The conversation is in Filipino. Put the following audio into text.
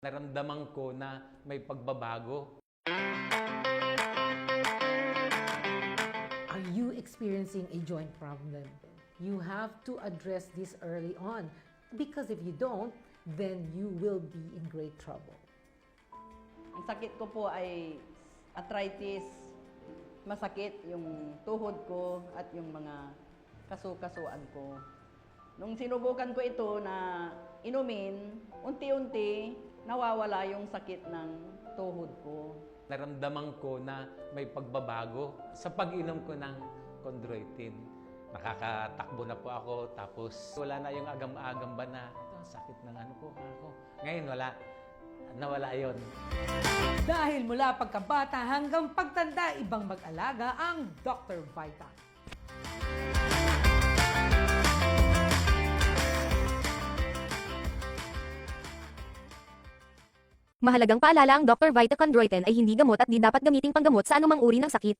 naramdaman ko na may pagbabago. Are you experiencing a joint problem? You have to address this early on because if you don't, then you will be in great trouble. Ang sakit ko po ay arthritis, masakit yung tuhod ko at yung mga kasukasuan ko. Nung sinubukan ko ito na inumin, unti-unti nawawala yung sakit ng tuhod ko. Naramdaman ko na may pagbabago sa pag-inom ko ng chondroitin. Nakakatakbo na po ako, tapos wala na yung agam-agam ba na, ito, ang sakit ng ano ko, ako. Ngayon wala, nawala yon. Dahil mula pagkabata hanggang pagtanda, ibang mag-alaga ang Dr. Vita. Mahalagang paalala ang Dr. Vita Chondroitin ay hindi gamot at di dapat gamiting panggamot sa anumang uri ng sakit.